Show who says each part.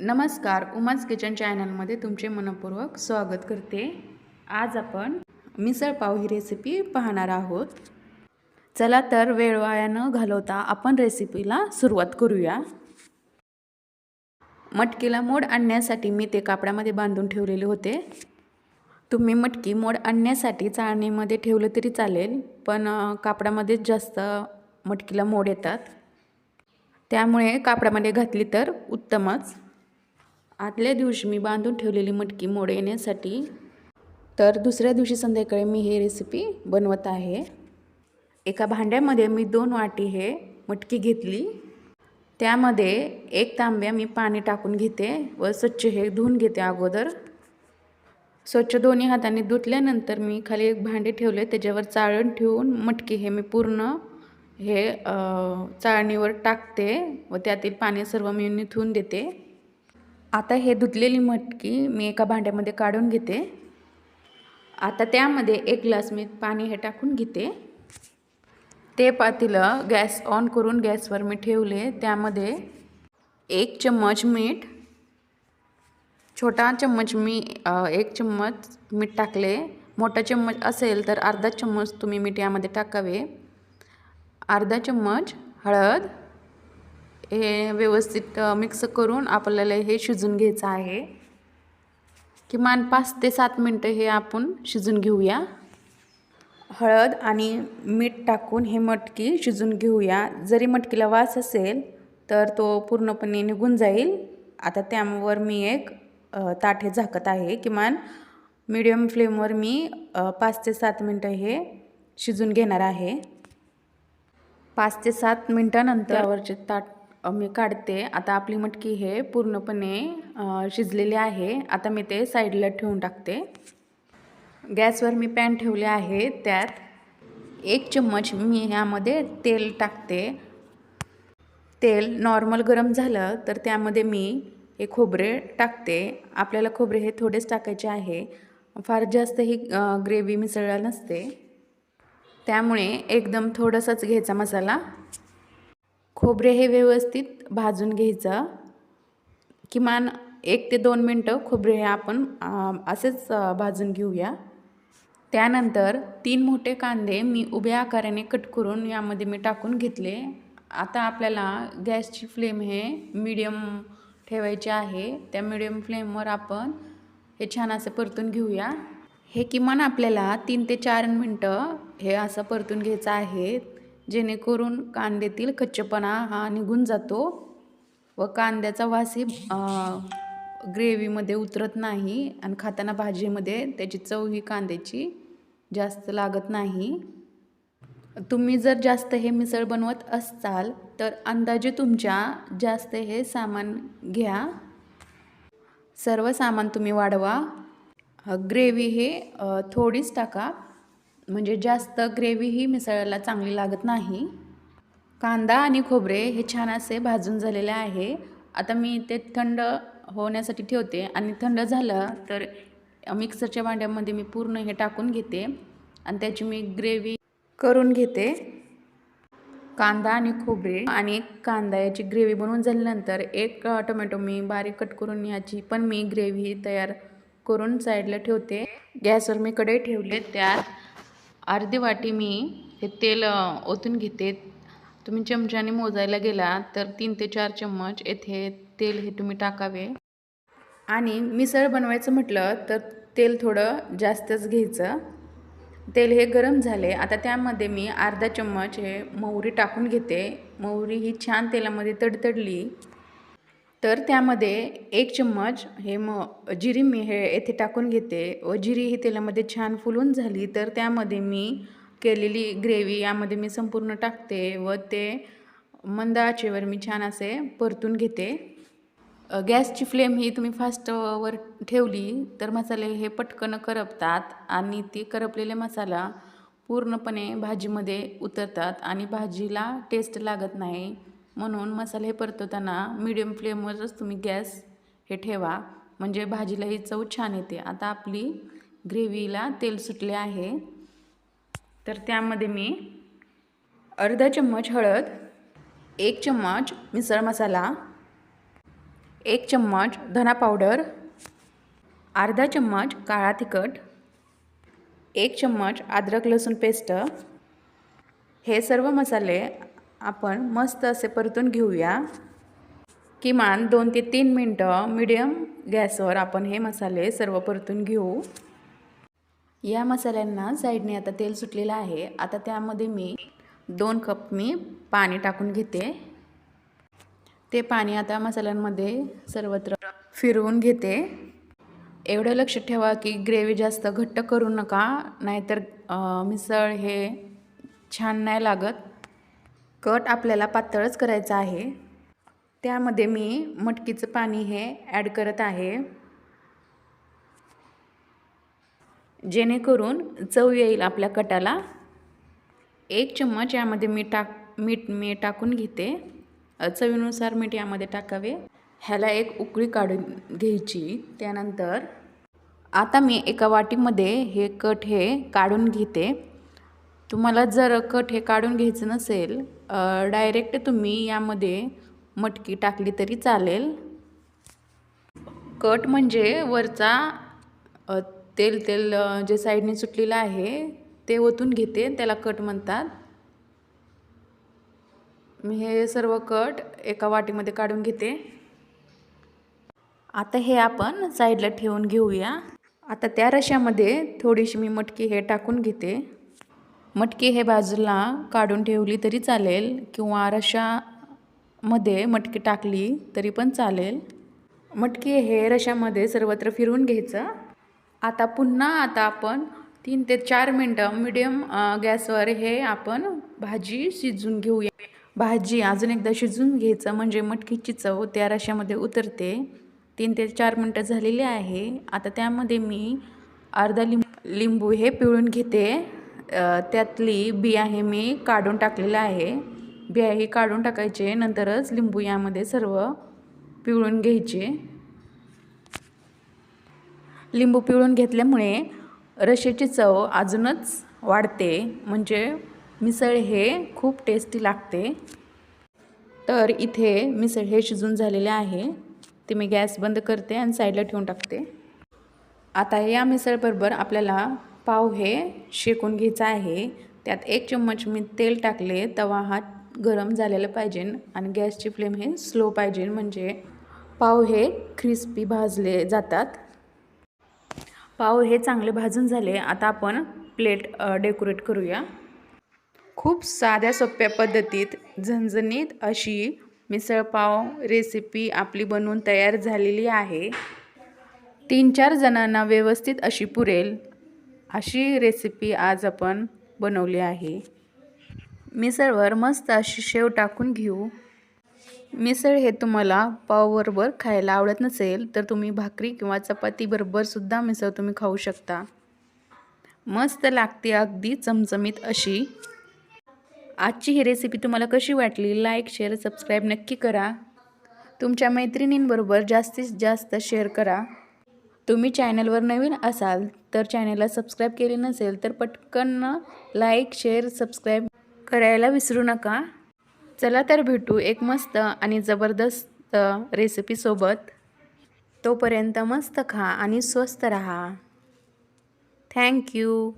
Speaker 1: नमस्कार उमाज किचन चॅनलमध्ये तुमचे मनपूर्वक स्वागत करते. आज आपण मिसळपाव ही रेसिपी पाहणार आहोत. चला तर वेळ वाया न घालवता आपण रेसिपीला सुरुवात करूया. मटकीला मोड आणण्यासाठी मी ते कापडामध्ये बांधून ठेवलेले होते. तुम्ही मटकी मोड आणण्यासाठी चाळणीमध्ये ठेवलं तरी चालेल पण कापडामध्येच जास्त मटकीला मोड येतात. त्यामुळे कापडामध्ये घातली तर उत्तमच. आदल्या दिवशी मी बांधून ठेवलेली मटकी मोड येण्यासाठी. तर दुसऱ्या दिवशी संध्याकाळी मी हे रेसिपी बनवत आहे. एका भांड्यामध्ये मी दोन वाटी हे मटकी घेतली. त्यामध्ये एक तांब्या मी पाणी टाकून घेते व स्वच्छ हे धुवून घेते अगोदर. स्वच्छ दोन्ही हाताने धुतल्यानंतर मी खाली एक भांडे ठेवले त्याच्यावर चाळण ठेवून मटकी हे मी पूर्ण हे चाळणीवर टाकते व त्यातील पाणी सर्व मी निथून देते. आता हे धुतलेली मटकी मी एका भांड्यामध्ये काढून घेते. आता त्यामध्ये एक ग्लास मी पाणी हे टाकून घेते. ते पातेलं गॅस ऑन करून गॅसवर मी ठेवले. त्यामध्ये एक चम्मच मीठ छोटा चम्मच मी एक चम्मच मीठ टाकले. मोठा चम्मच असेल तर अर्धा चम्मच तुम्ही मीठ यामध्ये टाकावे. अर्धा चम्मच हळद हे व्यवस्थित मिक्स करून आपल्याला हे शिजून घ्यायचं आहे. किमान पाच ते सात मिनटं हे आपण शिजून घेऊया. हळद आणि मीठ टाकून हे मटकी शिजून घेऊया. जरी मटकीला वास असेल तर तो पूर्णपणे निघून जाईल. आता त्यावर मी एक ताट हे झाकत आहे. किमान मीडियम फ्लेमवर मी पाच ते सात मिनटं हे शिजून घेणार आहे. पाच ते सात मिनटानंतर त्यावरचे ताट मी काढते. आता आपली मटकी हे पूर्णपणे शिजलेली आहे. आता मी ते साईडला ठेवून टाकते. गॅसवर मी पॅन ठेवले आहे. त्यात एक चम्मच मी ह्यामध्ये तेल टाकते. तेल नॉर्मल गरम झालं तर त्यामध्ये मी हे खोबरे टाकते. आपल्याला खोबरे हे थोडेच टाकायचे आहे. फार जास्त ही ग्रेव्ही मिसळला नसते. त्यामुळे एकदम थोडंसंच घ्यायचा मसाला. खोबरे हे व्यवस्थित भाजून घ्यायचं. किमान एक ते दोन मिनटं खोबरे हे आपण असेच भाजून घेऊया. त्यानंतर तीन मोठे कांदे मी उभ्या आकाराने कट करून यामध्ये मी टाकून घेतले. आता आपल्याला गॅसची फ्लेम हे मीडियम ठेवायची आहे. त्या मीडियम फ्लेमवर आपण हे छान असं परतून घेऊया. हे किमान आपल्याला तीन ते चार मिनटं हे असं परतून घ्यायचं आहे. जेणेकरून कांद्यातील कच्चेपणा हा निघून जातो व कांद्याचा वासही ग्रेव्हीमध्ये उतरत नाही आणि खाताना भाजीमध्ये त्याची चव ही कांद्याची जास्त लागत नाही. तुम्ही जर जास्त हे मिसळ बनवत असाल तर अंदाजे तुमच्या जास्त हे सामान घ्या. सर्व सामान तुम्ही वाढवा. ग्रेव्ही हे थोडीच टाका. म्हणजे जास्त ग्रेव्ही ही चांगली लागत नाही. कांदा आणि खोबरे हे छान असे भाजून झालेले आहे. आता मी ते थंड होण्यासाठी ठेवते. आणि थंड झालं तर मिक्सरच्या भांड्यामध्ये मी पूर्ण हे टाकून घेते. आणि त्याची मी ग्रेव्ही करून घेते. कांदा आणि खोबरे आणि कांदा याची ग्रेव्ही बनवून झाल्यानंतर एक टोमॅटो मी बारीक कट करून याची पण मी ग्रेव्ही तयार करून साईडला ठेवते. गॅसवर मी कढई ठेवले. त्यात अर्धी वाटी मी हे तेल ओतून घेते. तुम्ही चमच्याने मोजायला गेला तर तीन ते चार चम्मच येथे तेल हे तुम्ही टाकावे. आणि मिसळ बनवायचं म्हटलं तर तेल थोडं जास्तच घ्यायचं. तेल हे गरम झाले. आता त्यामध्ये मी अर्धा चम्मच हे मोहरी टाकून घेते. मोहरी ही छान तेलामध्ये तडतडली. तर त्यामध्ये एक चम्मच हे म जिरी मी हे येथे टाकून घेते. व जिरी ही तेलामध्ये छान फुलून झाली तर त्यामध्ये मी केलेली ग्रेव्ही यामध्ये मी संपूर्ण टाकते व ते मंद आचेवर मी छान असे परतून घेते. गॅसची फ्लेम ही तुम्ही फास्टवर ठेवली तर मसाले हे पटकन करपतात आणि ती करपलेले मसाला पूर्णपणे भाजीमध्ये उतरतात आणि भाजीला टेस्ट लागत नाही. म्हणून मसाले हे परतवताना मीडियम फ्लेमवरच तुम्ही गॅस हे ठेवा. म्हणजे भाजीला ही चव छान येते. आता आपली ग्रेव्हीला तेल सुटले आहे. तर त्यामध्ये मी अर्धा चम्मच हळद एक चम्मच मिसळ मसाला एक चम्मच धना पावडर अर्धा चम्मच काळा तिखट एक चम्मच अद्रक लसूण पेस्ट. हे सर्व मसाले आपण मस्त असे परतून घेऊया. किमान दोन ते तीन मिनटं मीडियम गॅसवर आपण हे मसाले सर्व परतून घेऊ. या मसाल्यांना साईडने आता तेल सुटलेलं आहे. आता त्यामध्ये मी दोन कप मी पाणी टाकून घेते. ते पाणी आता मसाल्यांमध्ये सर्वत्र फिरवून घेते. एवढं लक्ष ठेवा की ग्रेव्ही जास्त घट्ट करू नका नाहीतर मिसळ हे छान नाही लागत. कट आपल्याला पातळच करायचं आहे. त्यामध्ये मी मटकीचं पाणी हे ॲड करत आहे. जेणेकरून चव येईल आपल्या कटाला. एक चम्मच यामध्ये मी टाक मीठ मी टाकून घेते. चवीनुसार मीठ यामध्ये टाकावे. ह्याला एक उकळी काढून घ्यायची. त्यानंतर आता मी एका वाटीमध्ये हे कट हे काढून घेते. तुम्हाला जर कट हे काढून घ्यायचं नसेल डायरेक्ट तुम्ही यामध्ये मटकी टाकली तरी चालेल. कट म्हणजे वरचा तेल तेल जे साईडने सुटलेलं आहे ते ओतून घेते त्याला कट म्हणतात. मी हे सर्व कट एका वाटीमध्ये काढून घेते. आता हे आपण साईडला ठेवून घेऊया. आता त्या रशामध्ये थोडीशी मी मटकी हे टाकून घेते. मटकी हे बाजूला काढून ठेवली तरी चालेल किंवा रशामध्ये मटकी टाकली तरी पण चालेल. मटकी हे रशामध्ये सर्वत्र फिरवून घ्यायचं. आता पुन्हा आता आपण तीन ते चार मिनटं मिडियम गॅसवर हे आपण भाजी शिजून घेऊया. भाजी अजून एकदा शिजून घ्यायचं म्हणजे मटकीची चव त्या रशामध्ये उतरते. तीन ते चार मिनटं झालेली आहे. आता त्यामध्ये मी अर्धा लिंब लिंबू हे पिळून घेते. त्यातली बिया हे मी काढून टाकलेलं आहे. बिया हे काढून टाकायचे नंतरच लिंबू यामध्ये सर्व पिळून घ्यायचे. लिंबू पिळून घेतल्यामुळे रशेची चव अजूनच वाढते म्हणजे मिसळ हे खूप टेस्टी लागते. तर इथे मिसळ हे शिजून झालेले आहे. ते मी गॅस बंद करते आणि साईडला ठेवून टाकते. आता या मिसळबरोबर आपल्याला पाव हे शेकून घ्यायचा आहे. त्यात एक चम्मच मी तेल टाकले तवा हा गरम झालेला पाहिजे आणि गॅसची फ्लेम हे स्लो पाहिजे म्हणजे पाव हे क्रिस्पी भाजले जातात. पाव हे चांगले भाजून झाले आता आपण प्लेट डेकोरेट करूया. खूप साध्या सोप्या पद्धतीत झणझणीत अशी मिसळपाव रेसिपी आपली बनवून तयार झालेली आहे. तीन चार जणांना व्यवस्थित अशी पुरेल. अशी रेसिपी आज आपण बनवली आहे. मिसळवर मस्त अशी शेव टाकून घेऊ. मिसळ हे तुम्हाला पावबरोबर खायला आवडत नसेल तर तुम्ही भाकरी किंवा चपातीबरोबरसुद्धा मिसळ तुम्ही खाऊ शकता. मस्त लागते अगदी चमचमीत अशी. आजची ही रेसिपी तुम्हाला कशी वाटली लाईक शेअर सबस्क्राईब नक्की करा. तुमच्या मैत्रिणींबरोबर जास्तीत जास्त शेअर करा. तुम्ही चॅनलवर नवीन असाल तर चॅनलला सबस्क्राईब केले नसेल तर पटकन लाईक शेअर सबस्क्राईब करायला विसरू नका. चला तर भेटू एक मस्त आणि जबरदस्त रेसिपीसोबत तोपर्यंत मस्त खा आणि स्वस्त रहा. थँक्यू